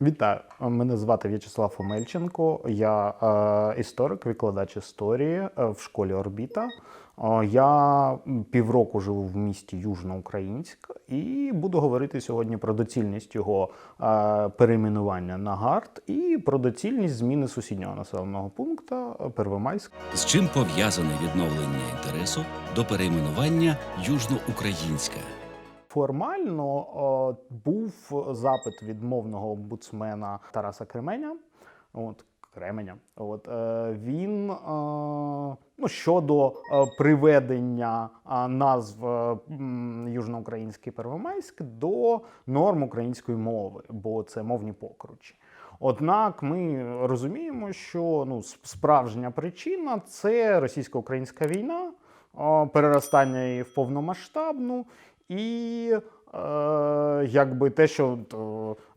Вітаю, мене звати В'ячеслав Омельченко. Я е, історик, викладач історії е, в школі Орбіта. Е, я півроку живу в місті Южноукраїнськ і буду говорити сьогодні про доцільність його е, перейменування на ГАРД і про доцільність зміни сусіднього населеного пункту Первомайськ. З чим пов'язане відновлення інтересу до перейменування Южноукраїнська? Формально був запит від мовного омбудсмена Тараса Кременя. От, Кременя. От, е, він е, ну, щодо е, приведення назв Южноукраїнський Первомайськ до норм української мови, бо це мовні покручі. Однак ми розуміємо, що ну, справжня причина це російсько-українська війна, переростання її в повномасштабну, і е, якби те, що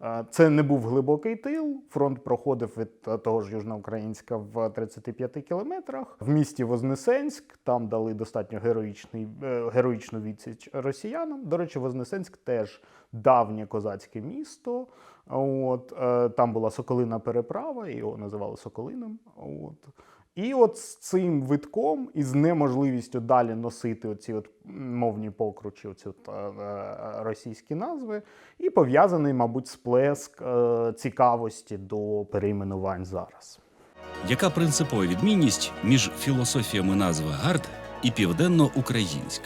е, це не був глибокий тил, фронт проходив від того ж Южноукраїнська в 35 кілометрах. В місті Вознесенськ там дали достатньо героїчний, е, героїчну відсіч росіянам. До речі, Вознесенськ теж давнє козацьке місто. От, там була Соколина переправа, його називали Соколином. От. І от з цим витком і з неможливістю далі носити оці от мовні покручі, оці от, е, е, російські назви, і пов'язаний, мабуть, сплеск е, цікавості до перейменувань зараз. Яка принципова відмінність між філософіями назви ГАРД і південноукраїнськ?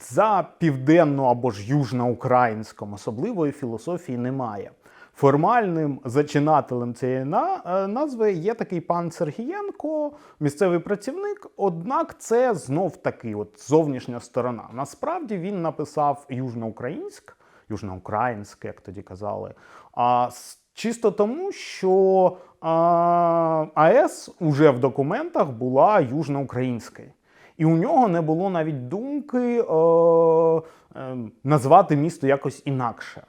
За південно або ж южноукраїнськом особливої філософії немає. Формальним зачинателем цієї е, назви є такий пан Сергієнко, місцевий працівник. Однак це знов таки от зовнішня сторона. Насправді він написав южноукраїнськ, южноукраїнськ, як тоді казали. А чисто тому, що а, АЕС уже в документах була южноукраїнською. І у нього не було навіть думки е, е, назвати місто якось інакше.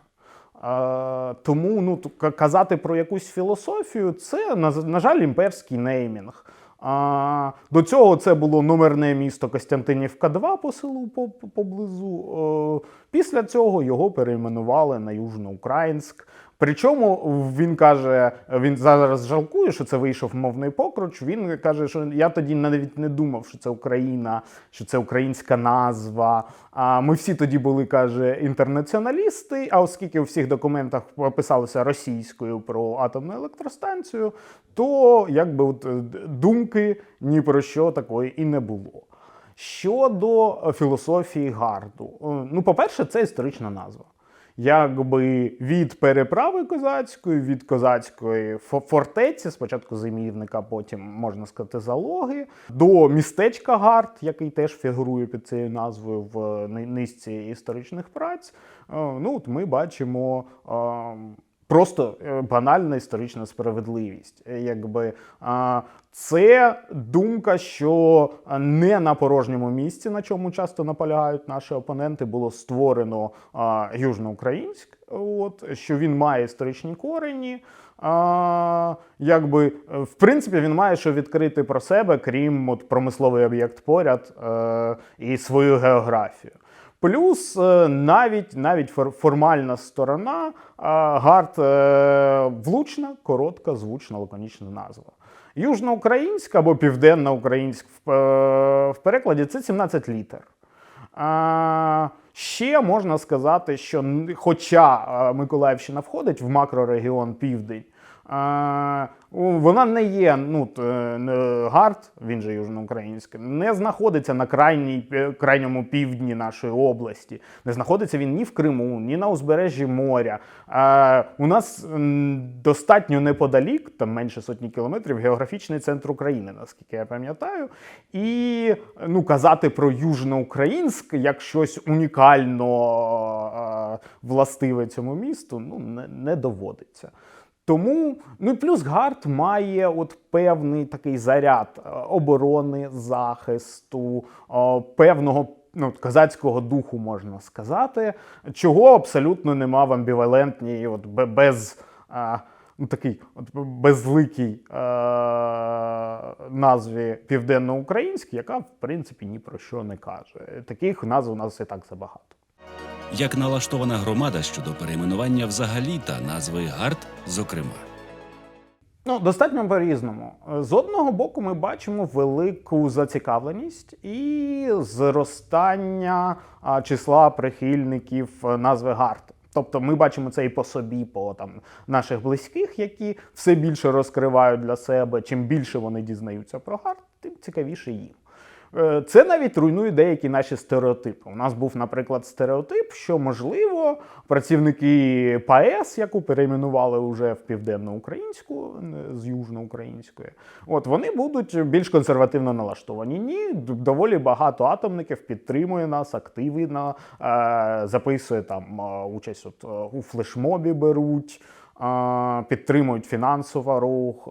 Тому ну, казати про якусь філософію це, на, жаль, імперський неймінг. А, до цього це було номерне місто Костянтинівка 2 по селу по- по- поблизу. Після цього його перейменували на Южноукраїнськ. Причому він каже, він зараз жалкує, що це вийшов мовний покруч. Він каже, що я тоді навіть не думав, що це Україна, що це українська назва. А ми всі тоді були, каже, інтернаціоналісти. А оскільки у всіх документах писалося російською про атомну електростанцію, то якби от е, думки ні про що такої і не було. Щодо філософії гарду, Е, ну, по-перше, це історична назва. Якби від переправи козацької, від козацької фортеці, спочатку зимівника, потім можна сказати залоги, до містечка Гард, який теж фігурує під цією назвою в ни- низці історичних праць. Е, Ну, от ми бачимо. Е, Просто е, банальна історична справедливість. Е, Якби це думка, що не на порожньому місці, на чому часто наполягають наші опоненти, було створено Южноукраїнськ, от що він має історичні корені. А, якби, е, в принципі, він має що відкрити про себе, крім от, промисловий об'єкт поряд е, і свою географію. Плюс е, навіть, навіть формальна сторона а, гард е, влучна, коротка, звучна, лаконічна назва. Южноукраїнська або південноукраїнськ в, е, перекладі це 17 літер. Ще можна сказати, що хоча е, Миколаївщина входить в макрорегіон Південь, вона не є ну, е, Гард, він же южноукраїнський, не знаходиться на крайній, е, крайньому півдні нашої області. Не знаходиться він ні в Криму, ні на узбережжі моря. У нас достатньо неподалік, там менше сотні кілометрів, географічний центр України, наскільки я пам'ятаю. І ну, казати про Южноукраїнськ як щось унікально властиве цьому місту ну, не, не доводиться. Тому, ну і плюс Гард має от певний такий заряд е, оборони, захисту, е, певного ну, козацького духу, можна сказати, чого абсолютно нема в амбівалентній, от без. е, Ну, такий от безликій е- назві південноукраїнськ, яка в принципі ні про що не каже. Таких назв у нас і так забагато. Як налаштована громада щодо перейменування взагалі та назви ГАРД, зокрема. Ну, достатньо по-різному. З одного боку, ми бачимо велику зацікавленість і зростання числа прихильників е, назви ГАРД. Тобто ми бачимо це і по собі, по там наших близьких, які все більше розкривають для себе. Чим більше вони дізнаються про ГАРД, тим цікавіше їм. Е, Це навіть руйнує деякі наші стереотипи. У нас був, наприклад, стереотип, що можливо працівники ПАЕС, яку перейменували вже в південноукраїнську з южноукраїнської, от вони будуть більш консервативно налаштовані. Ні, доволі багато атомників підтримує нас, активно е, записує там е, участь от, у флешмобі беруть. Підтримують фінансово рух,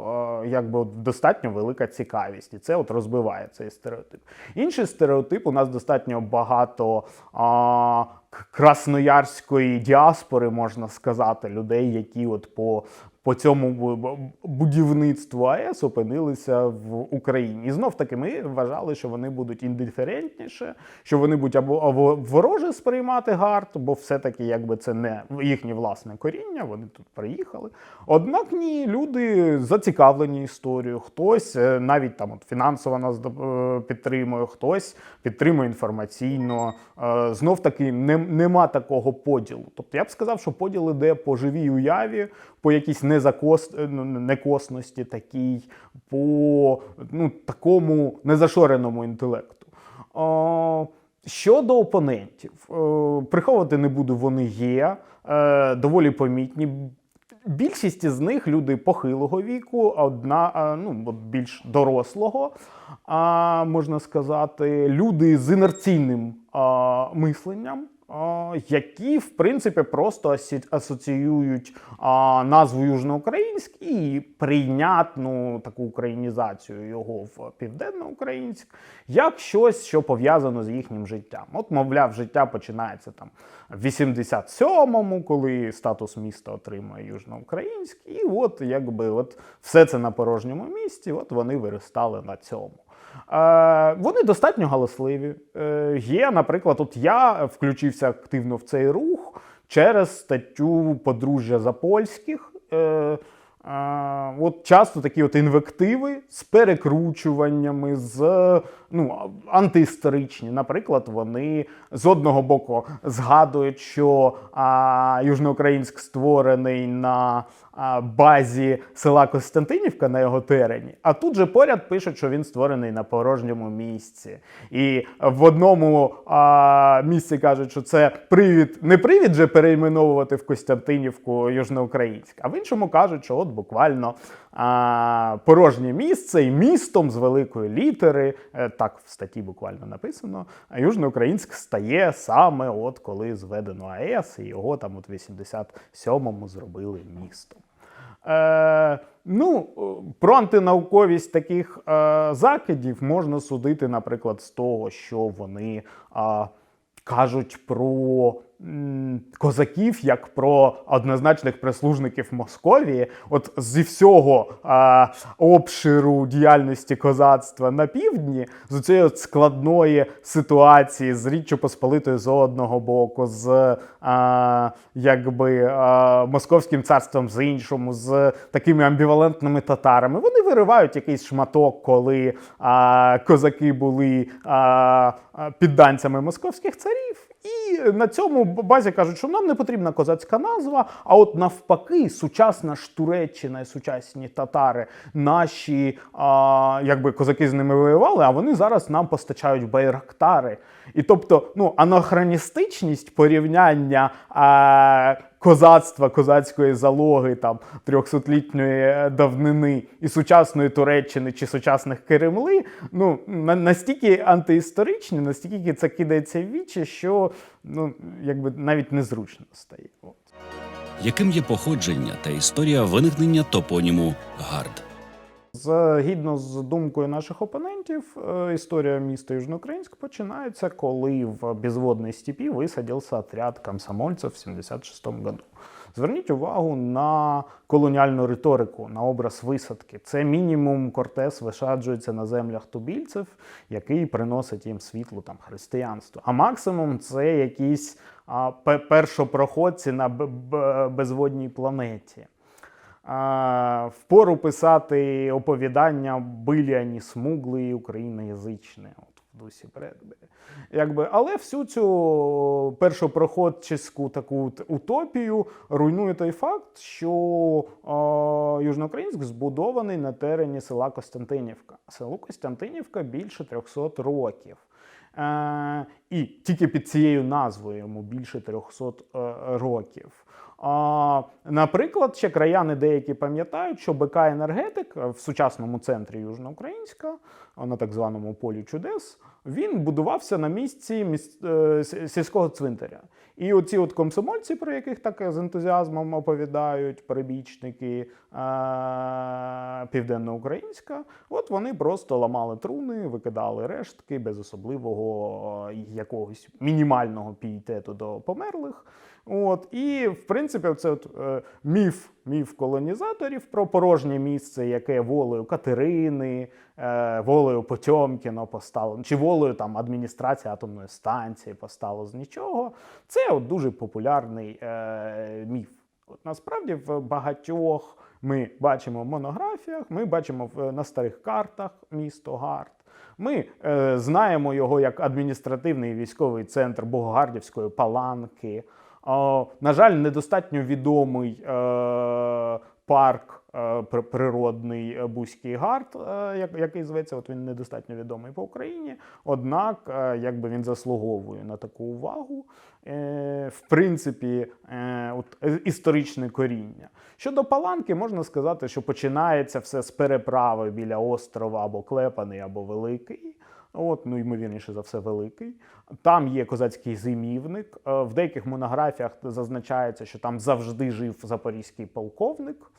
якби от достатньо велика цікавість, і це от розбиває цей стереотип. Інший стереотип у нас достатньо багато красноярської діаспори, можна сказати, людей, які от по, по цьому бу- бу- будівництву АЕС опинилися в Україні. І знов таки ми вважали, що вони будуть індиферентніше, що вони будуть або, або вороже сприймати гард, бо все-таки якби це не їхнє власне коріння, вони тут приїхали. Однак ні, люди зацікавлені історією. Хтось е, навіть там от фінансово нас е, підтримує, хтось підтримує інформаційно. Е, Знов таки не, нема такого поділу. Тобто я б сказав, що поділ іде по живій уяві, по якійсь незакос... е, ну, некосності такій, по ну, такому незашореному інтелекту. Щодо опонентів, е, приховувати не буду, вони є е, доволі помітні. Більшість із них люди похилого віку, одна ну, більш дорослого, можна сказати, люди з інерційним мисленням. Які, в принципі, просто асоціюють назву Южноукраїнськ і прийнятну таку українізацію його в південноукраїнськ, як щось, що пов'язано з їхнім життям. От, мовляв, життя починається там в 87-му, коли статус міста отримує Южноукраїнськ, і от якби от все це на порожньому місці, от вони виростали на цьому. Е, вони достатньо галасливі. Е, є, наприклад, от я включився активно в цей рух через статтю Подружжя Запольських. Е, от часто такі от інвективи з перекручуваннями, з ну, антиісторичні. Наприклад, вони з одного боку згадують, що а, Южноукраїнськ створений на а, базі села Костянтинівка на його терені, а тут же поряд пишуть, що він створений на порожньому місці. І в одному а, місці кажуть, що це привід, не привід же перейменовувати в Костянтинівку Южноукраїнськ, а в іншому кажуть, що от буквально а, порожнє місце і містом з великої літери, е, так в статті буквально написано, а Южноукраїнськ стає саме от коли зведено АЕС, і його там от в 87-му зробили містом. Е, ну, е, про антинауковість таких е, закидів можна судити, наприклад, з того, що вони е, кажуть про козаків як про однозначних прислужників Московії. От зі всього е, обширу діяльності козацтва на півдні, з цієї складної ситуації з Річчю Посполитою з одного боку, з е, якби е, Московським царством з іншому, з такими амбівалентними татарами. Вони виривають якийсь шматок, коли е, козаки були е, підданцями московських царів. І на цьому базі кажуть, що нам не потрібна козацька назва, а от навпаки, сучасна ж Туреччина сучасні татари, наші а, якби козаки з ними воювали, а вони зараз нам постачають байрактари. І тобто, ну, анахроністичність порівняння а, козацтва, козацької залоги там трьохсотлітньої давнини і сучасної Туреччини чи сучасних Кремли, ну настільки антиісторичні, настільки це кидається в вічі, що ну якби навіть незручно стає. От. Яким є походження та історія виникнення топоніму ГАРД? Згідно з думкою наших опонентів, е, історія міста Южноукраїнськ починається, коли в безводной степи высадился отряд комсомольцев в 76 году. Зверніть увагу на колоніальну риторику, на образ висадки. Це мінімум Кортес висаджується на землях тубільців, який приносить їм світло там християнство. А максимум це якісь а, першопроходці на безводній планеті. Впору писати оповідання биляні смуглої україноязичне. От в дусі Бредбері. Якби, але всю цю першопроходчиську таку утопію руйнує той факт, що е, Южноукраїнськ збудований на терені села Костянтинівка. Селу Костянтинівка більше 300 років. Е, і тільки під цією назвою йому більше 300 е, років. А, наприклад, ще краяни деякі пам'ятають, що БК енергетик в сучасному центрі Южноукраїнська, на так званому полі чудес, він будувався на місці міс... е, сільського цвинтаря. І оці от комсомольці, про яких так з ентузіазмом оповідають, перебічники е- південноукраїнська, от вони просто ламали труни, викидали рештки без особливого якогось мінімального пієтету до померлих. От, і, в принципі, це от, е, міф, міф колонізаторів про порожнє місце, яке волею Катерини, е, волею Потьомкіна постало, чи волею там, адміністрації атомної станції постало з нічого. Це от, дуже популярний е, міф. От, насправді в багатьох ми бачимо в монографіях, ми бачимо на старих картах місто Гард. Ми е, знаємо його як адміністративний військовий центр Богогардівської паланки. На жаль, недостатньо відомий е, парк е, природний Бузький Гард, е, який зветься, от він недостатньо відомий по Україні. Однак, якби він заслуговує на таку увагу. В принципі, от, історичне коріння. Щодо Паланки, можна сказати, що починається все з переправи біля острова або Клепаний, або Великий. От, ну ймовірніше за все, великий. Там є козацький зимівник. Е, В деяких монографіях зазначається, що там завжди жив запорізький полковник.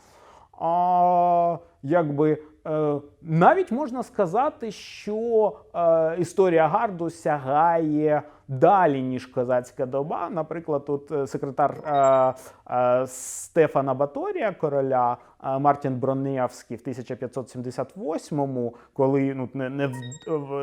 А, якби, е, навіть можна сказати, що е, історія Гарду сягає далі, ніж козацька доба. Наприклад, тут е, секретар е, е, Стефана Баторія, короля е, Мартін Броневський в 1578-му, коли ну, не, не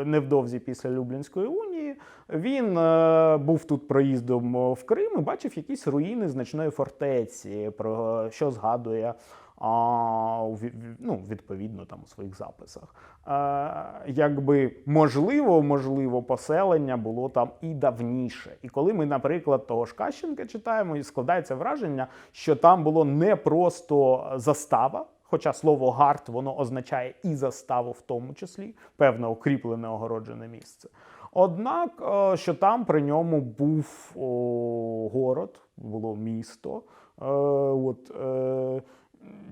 невдовзі після Люблінської унії, він е, був тут проїздом в Крим і бачив якісь руїни значної фортеці, про що згадує ну, відповідно там у своїх записах. Е, якби можливо, можливо, поселення було там і давніше. І коли ми, наприклад, того ж Кащенка читаємо, і складається враження, що там було не просто застава. Хоча слово гард воно означає і заставу, в тому числі певне укріплене огороджене місце. Однак, е, що там при ньому був о, город, було місто. Е, От, е,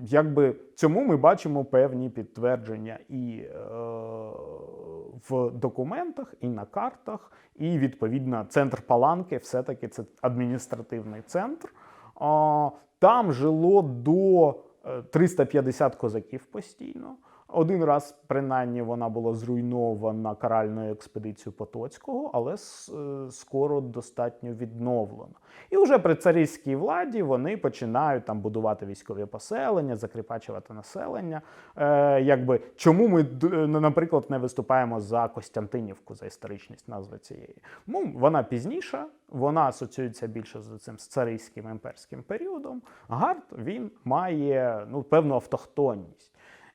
якби цьому ми бачимо певні підтвердження і е, в документах, і на картах, і відповідно центр Паланки, все-таки це адміністративний центр. Е, Там жило до е, 350 козаків постійно. Один раз, принаймні, вона була зруйнована каральною експедицією Потоцького, але е, скоро достатньо відновлена. І вже при царівській владі вони починають там будувати військові поселення, закріпачувати населення. Е, якби, чому ми, е, наприклад, не виступаємо за Костянтинівку, за історичність назви цієї? Ну, вона пізніша, вона асоціюється більше з цим з царівським імперським періодом. Гард він має ну, певну автохтонність.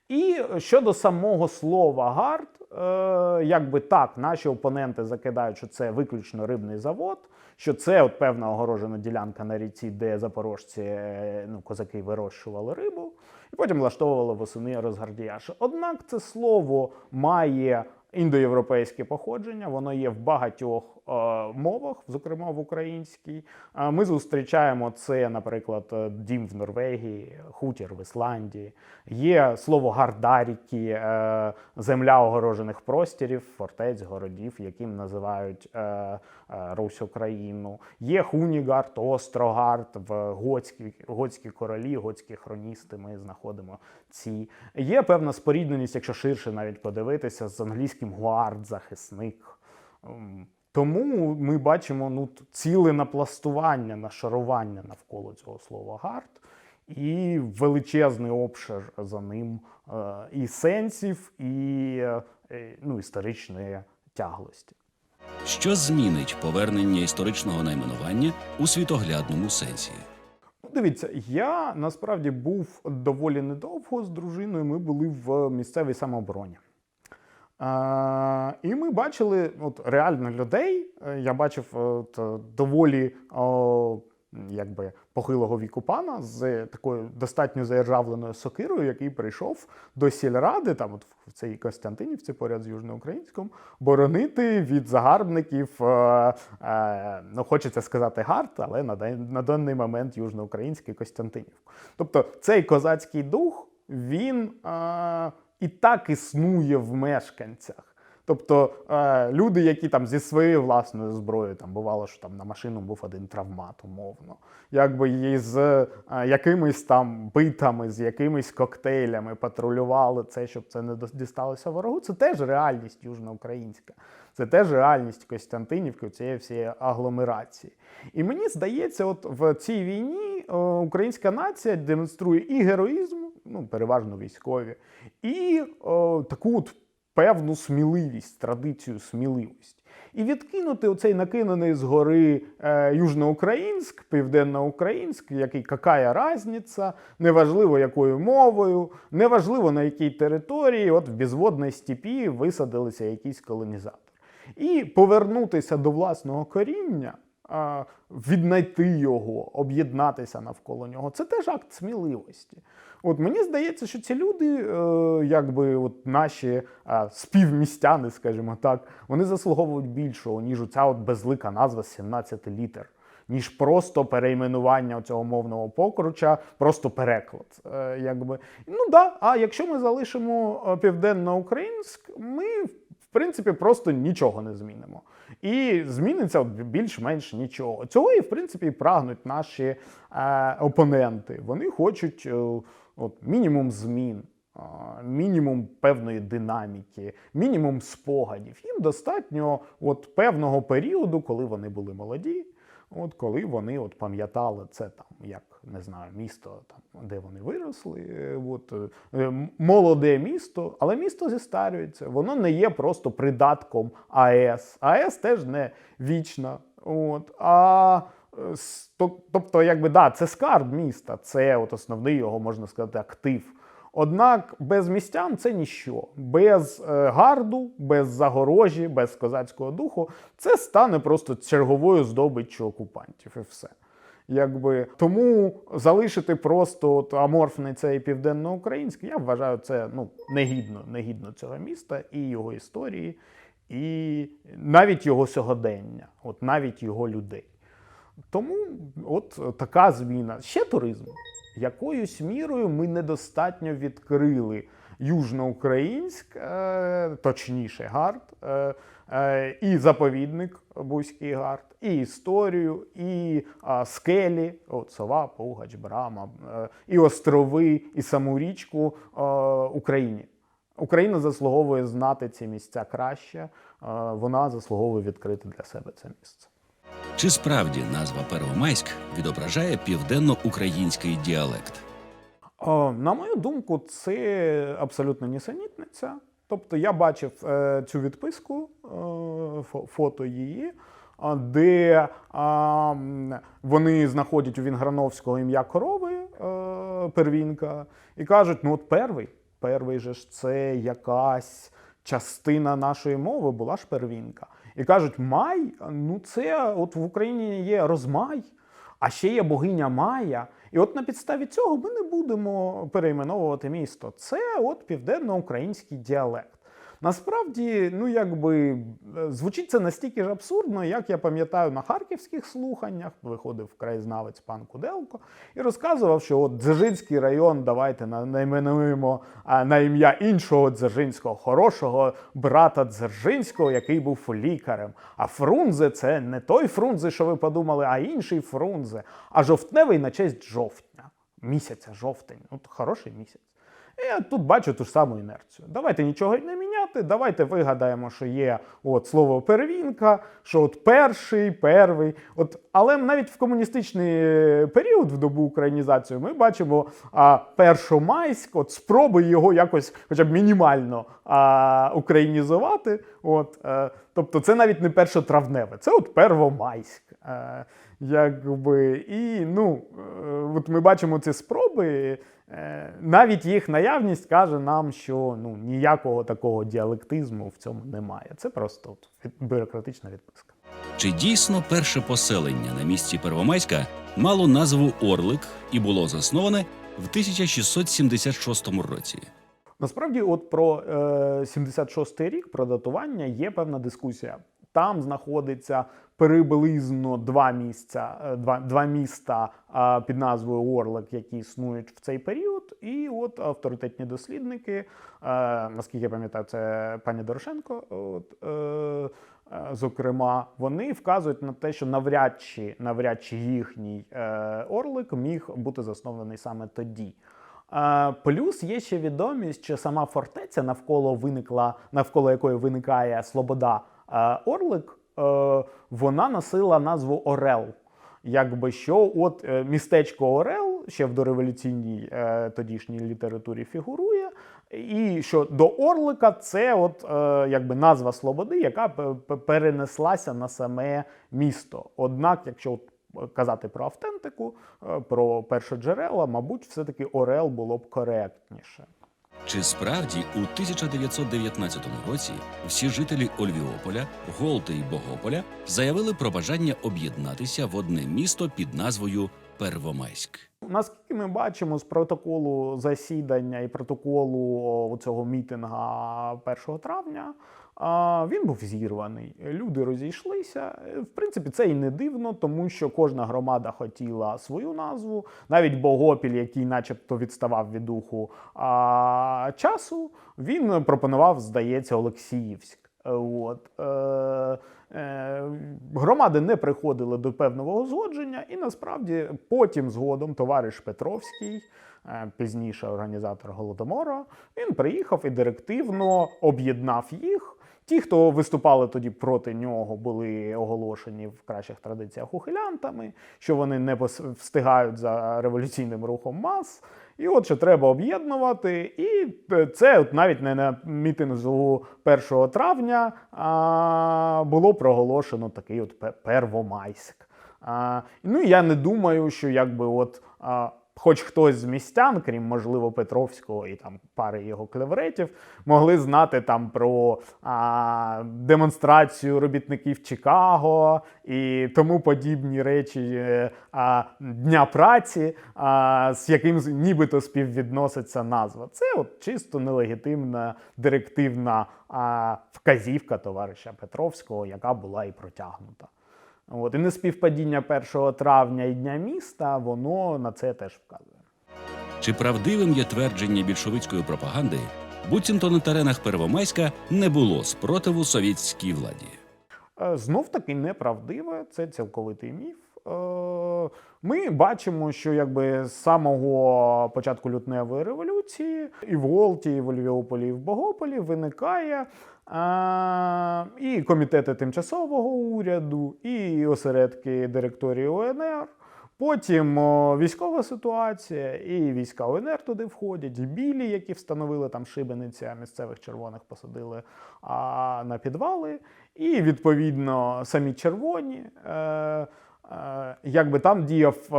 І щодо самого слова гард, е, якби так, наші опоненти закидають, що це виключно рибний завод, що це от певна огорожена ділянка на ріці, де запорожці е, ну, козаки вирощували рибу, і потім влаштовували восени розгардіяш. Однак це слово має індоєвропейське походження, воно є в багатьох е, мовах, зокрема в українській. Е, Ми зустрічаємо це, наприклад, е, дім в Норвегії, хутір в Ісландії. Є слово гардаріки, е, земля огорожених простірів, фортець, городів, яким називають е, е, Русь Україну. Є Хунігард, Острогард, в готські, готські королі, готські хроністи. Ми знаходимо ці. Є певна спорідненість, якщо ширше навіть подивитися, з англійським гуард, захисник. Тому ми бачимо ну, ціле напластування, нашарування навколо цього слова гард і величезний обшир за ним е, і сенсів, і е, е, ну, історичної тяглості. Що змінить повернення історичного найменування у світоглядному сенсі? Ну, Дивіться, я насправді був доволі недовго з дружиною. Ми були в місцевій самообороні. А, і ми бачили от, реально людей. Е, Я бачив от, е, доволі о, якби, похилого віку пана з такою достатньо заіржавленою сокирою, який прийшов до сільради, там от в цій Костянтинівці, поряд з Южноукраїнськом, боронити від загарбників, е, е, ну хочеться сказати гард, але на, на даний момент Южноукраїнський Костянтинівку. Тобто цей козацький дух, він е, і так існує в мешканцях. Тобто е, люди, які там зі своєю власною зброєю, там бувало, що там на машину був один травмат, умовно, якби і з е, якимись там битами, з якимись коктейлями патрулювали це, щоб це не дісталося ворогу. Це теж реальність южноукраїнська. Це теж реальність Костянтинівки, цієї всієї агломерації. І мені здається, от в цій війні е, українська нація демонструє і героїзм, ну переважно військові, і е, таку от певну сміливість, традицію сміливості. І відкинути оцей накинений згори е, Южноукраїнськ, Південноукраїнськ, який какая разниця, неважливо якою мовою, неважливо на якій території, от в безводній степі висадилися якісь колонізатори. І повернутися до власного коріння, віднайти його, об'єднатися навколо нього це теж акт сміливості. От мені здається, що ці люди, е, якби от наші співмістяни, скажімо так, вони заслуговують більшого, ніж оця от безлика назва 17 літер. Ніж просто перейменування цього мовного покруча, просто переклад. Е, якби. Ну да, а якщо ми залишимо е, південноукраїнськ, ми в принципі просто нічого не змінимо. І зміниться більш-менш нічого. Цього і в принципі і прагнуть наші е, опоненти. Вони хочуть е, от, мінімум змін. е, Мінімум певної динаміки, мінімум спогадів. Їм достатньо от певного періоду, коли вони були молоді, от коли вони от пам'ятали це там, як не знаю, місто, там, де вони виросли. е, От, е, молоде місто, але місто зістарюється. Воно не є просто придатком АЕС. АЕС теж не вічна. От, а е, Тобто, якби да, це скарб міста, це от основний його, можна сказати, актив. Однак без містян це ніщо. Без е, гарду, без загорожі, без козацького духу це стане просто черговою здобиччю окупантів і все. Якби тому залишити просто от аморфний цей південноукраїнський, я вважаю, це ну негідно, негідно цього міста і його історії, і навіть його сьогодення, от навіть його людей. Тому от така зміна. Ще туризм. Якоюсь мірою ми недостатньо відкрили Южноукраїнськ, е, точніше, гард, е, е, і заповідник Бузький гард, і історію, і скелі, от сова, Пугач, Брама, і острови, і саму річку Україні. Україна заслуговує знати ці місця краще, вона заслуговує відкрити для себе це місце. Чи справді назва Первомайськ відображає південно-український діалект? О, на мою думку, це абсолютно нісенітниця. Тобто я бачив е, цю відписку, е, фото її, де вони знаходять у Вінграновського ім'я корови е, первінка і кажуть: ну от перший, перший же ж це якась частина нашої мови була ж первінка. І кажуть, май, ну це от в Україні є розмай. А ще є богиня Майя. І от на підставі цього ми не будемо перейменовувати місто. Це от південноукраїнський діалект. Насправді, ну якби е, звучить це настільки ж абсурдно, як я пам'ятаю на харківських слуханнях, виходив краєзнавець пан Куделко і розказував, що от Дзержинський район давайте на- найменуємо на ім'я іншого Дзержинського, хорошого брата Дзержинського, який був лікарем. А Фрунзе це не той Фрунзе, що ви подумали, а інший Фрунзе. А жовтневий на честь жовтня. Місяця, жовтень. От хороший місяць. І я тут бачу ту ж саму інерцію. Давайте нічого не міняти. Поміняти. Давайте вигадаємо, що є от слово первінка, що от перший, первий. От, але навіть в комуністичний е, період, в добу українізації, ми бачимо а, першомайськ, от спроби його якось, хоча б мінімально а, українізувати. От, е, тобто, це навіть не першотравневе, це от первомайськ. Е, Якби і ну, от ми бачимо ці спроби. Е, Навіть їх наявність каже нам, що ну ніякого такого діалектизму в цьому немає. Це просто бюрократична відписка. Чи дійсно перше поселення на місці Первомайська мало назву Орлик і було засноване в 1676 році? Насправді, от про е, 76-й рік, про датування, є певна дискусія. Там знаходиться приблизно два місця, е, два, два міста під назвою Орлик, які існують в цей період. І от авторитетні дослідники, е, наскільки я пам'ятаю, це пані Дорошенко. От, е, Зокрема, вони вказують на те, що навряд чи, навряд чи їхній орлик міг бути заснований саме тоді. Плюс є ще відомість, що сама фортеця, навколо виникла, навколо якої виникає Слобода Орлик, е, вона носила назву Орел. Якби що, от е, містечко Орел ще в дореволюційній е, тодішній літературі фігурує. І що до Орлика це от е, якби назва Слободи, яка перенеслася на саме місто. Однак, якщо казати про автентику, е, про першоджерела, мабуть, все-таки Орел було б коректніше. Чи справді у 1919 році всі жителі Ольвіополя, Голти і Богополя заявили про бажання об'єднатися в одне місто під назвою Первомайськ? Наскільки ми бачимо з протоколу засідання і протоколу цього мітинга 1 травня, він був зірваний. Люди розійшлися. В принципі, це і не дивно, тому що кожна громада хотіла свою назву. Навіть Богопіль, який, начебто, відставав від духу часу, він пропонував, здається, Олексіївськ. От. Е, громади не приходили до певного узгодження, і насправді потім згодом товариш Петровський, е, пізніше організатор Голодомора, він приїхав і директивно об'єднав їх. Ті, хто виступали тоді проти нього, були оголошені в кращих традиціях ухилянтами, що вони не встигають за революційним рухом мас. І от що треба об'єднувати. І е, це от навіть не на мітингу 1 травня а, було проголошено такий от Первомайськ. А, ну і я не думаю, що якби от. А, Хоч хтось з містян, крім можливо Петровського і там пари його клевретів, могли знати там про а, демонстрацію робітників Чикаго і тому подібні речі е, а, Дня праці, а, з яким нібито співвідноситься назва. Це от чисто нелегітимна директивна а, вказівка товариша Петровського, яка була і протягнута. От, і неспівпадіння 1 травня і Дня міста, воно на це теж вказує. Чи правдивим є твердження більшовицької пропаганди, буцімто на теренах Первомайська не було спротиву совєтській владі? Е, Знов таки неправдиве, це цілковитий міф. Е, Ми бачимо, що якби з самого початку лютневої революції і в Голті, і в Львіополі, і в Богополі виникає е, і комітети тимчасового уряду, і осередки директорії УНР. Потім о, військова ситуація, і війська УНР туди входять, і білі, які встановили там шибениці, а місцевих червоних посадили а, на підвали. І відповідно самі червоні. Е, якби там діяв е,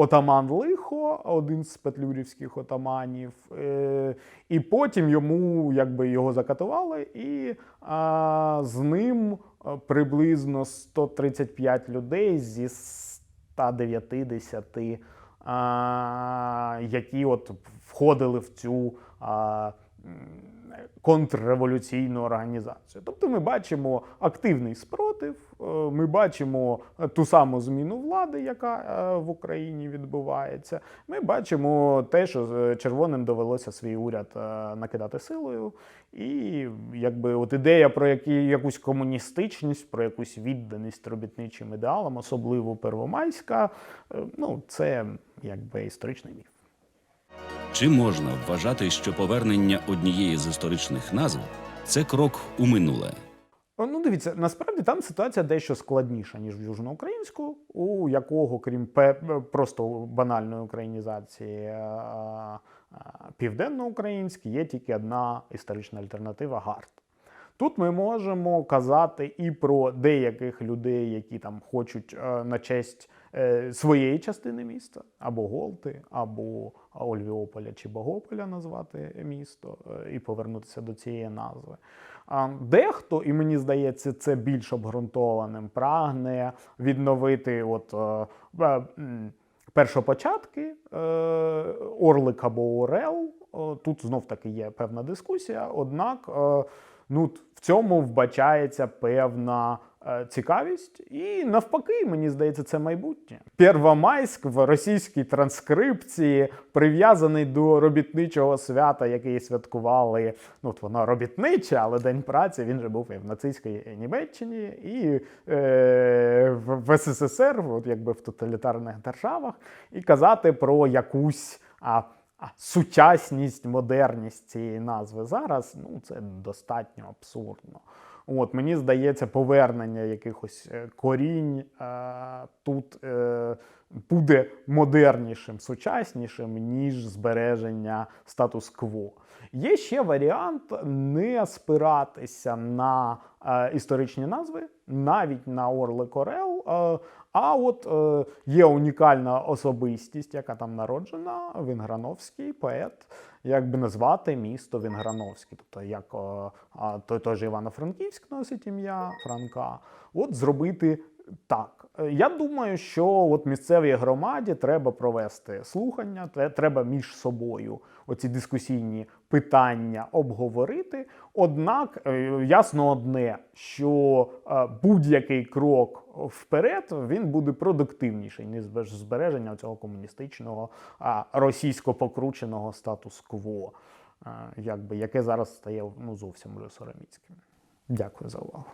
отаман Лихо, один з петлюрівських отаманів, е, і потім йому якби його закатували, і е, з ним е, приблизно 135 людей зі 190, е, які от входили в цю. Контрреволюційну організацію. Тобто ми бачимо активний спротив, е, ми бачимо е, ту саму зміну влади, яка е, в Україні відбувається. Ми бачимо те, що червоним довелося свій уряд накидати силою. І якби от ідея про які, якусь комуністичність, про якусь відданість робітничим ідеалам, особливо первомайська, ну це якби історичний міф. Чи можна вважати, що повернення однієї з історичних назв це крок у минуле. Ну, дивіться, насправді там ситуація дещо складніша, ніж в южноукраїнську, у якого, крім пе- просто банальної українізації е, е, південноукраїнській, є тільки одна історична альтернатива гард. Тут ми можемо казати і про деяких людей, які там хочуть е, на честь е, своєї частини міста, або Голти, або Ольвіополя чи Богополя назвати місто е, і повернутися до цієї назви. А дехто, і мені здається, це більш обґрунтованим, прагне відновити от, е, е, першопочатки е, Орлик або Орел. Е, Тут знов таки є певна дискусія, однак е, ну, в цьому вбачається певна е, цікавість, і навпаки, мені здається, це майбутнє. Первомайськ в російській транскрипції прив'язаний до робітничого свята, який святкували. Ну, от воно робітниче, але День праці він же був і в нацистській Німеччині, і е, в, СССР, от якби в тоталітарних державах, і казати про якусь. А сучасність, модерність цієї назви зараз ну це достатньо абсурдно. От мені здається, повернення якихось е, корінь е, тут е, буде модернішим, сучаснішим, ніж збереження статус-кво. Є ще варіант не спиратися на е, історичні назви, навіть на Орлик Орел. Е, а от е, є унікальна особистість, яка там народжена, Вінграновський поет. Як би назвати місто Вінграновське, тобто як той, той же Івано-Франківськ носить ім'я Франка. От зробити так. Я думаю, що от місцевій громаді треба провести слухання, тре- треба між собою оці дискусійні питання обговорити. Однак е, ясно одне, що е, будь-який крок вперед він буде продуктивніший, ніж збереження цього комуністичного російсько-покрученого статус-кво, е, якби, яке зараз стає ну, зовсім вже. Дякую за увагу.